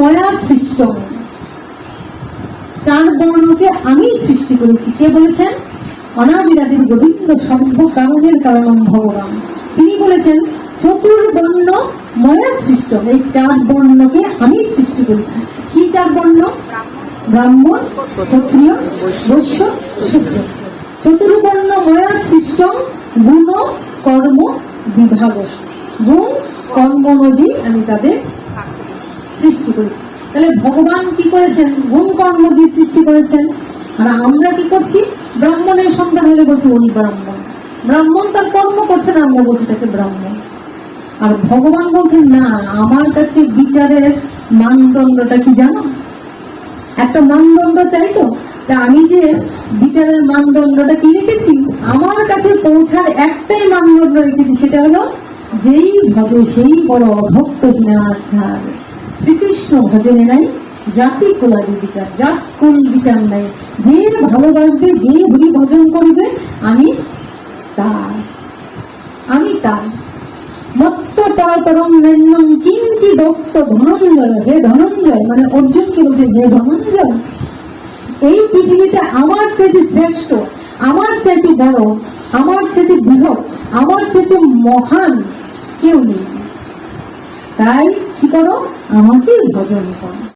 ময়া সৃষ্ট চার বর্ণকে আমি সৃষ্টি করেছি। কে বলেছেন? অনাবিরাদির গোবিন্দ সর্ব কারণের কারণ ভগবান। তিনি বলেছেন চতুর্বর্ণ ময়া সৃষ্ট এই চার বর্ণকে আমি সৃষ্টি করেছি। কি চার বর্ণ? ব্রাহ্মণ, ক্ষত্রিয়, বৈশ্য শূদ্র চতুর্বর্ণ ময়া সৃষ্ট গুণ, কর্ম, বিভাগ। গুণ, কর্ম, নদী, আমি তাদের সৃষ্টি করেছি তাহলে ভগবান কি করেছেন? গুণ কর্ম দিয়ে সৃষ্টি করেছেন। আর আমরা কি করছি? ব্রাহ্মণের সন্তান হলে বলছি ওই ব্রাহ্মণ। ব্রাহ্মণ তার কর্ম করছে না, আমরা বলছি তাকে ব্রাহ্মণ। আর ভগবান বলছেন, না, আমার কাছে বিচারের মানদণ্ডটা কি জানো? একটা মানদণ্ড চাই তো। আমি যে বিচারের মানদণ্ডটা কি রেখেছি? আমার কাছে পৌঁছার একটাই মানদণ্ড রেখেছি, সেটা হলো, যেই ভবে সেই বড় অভক্ত কিনা আছাড় শ্রীকৃষ্ণ ভজনে নাই, জাতি কোলাদি বিচার, জাত কোন বিচার নাই। যে ভালোবাসবে, যে হরি ভজন করবে, আমি তার আমি তার। কিঞ্চি দস্ত ধনঞ্জয়, হে ধনঞ্জয় মানে অর্জুনকে বলছে, হে ধনঞ্জয়, এই পৃথিবীতে আমার চাইতে শ্রেষ্ঠ, আমার চাইতে বড়, আমার চাইতে বৃহৎ, আমার চাইতে মহান কেউ নেই। তাই কি করো? আমাকে ভজন করো।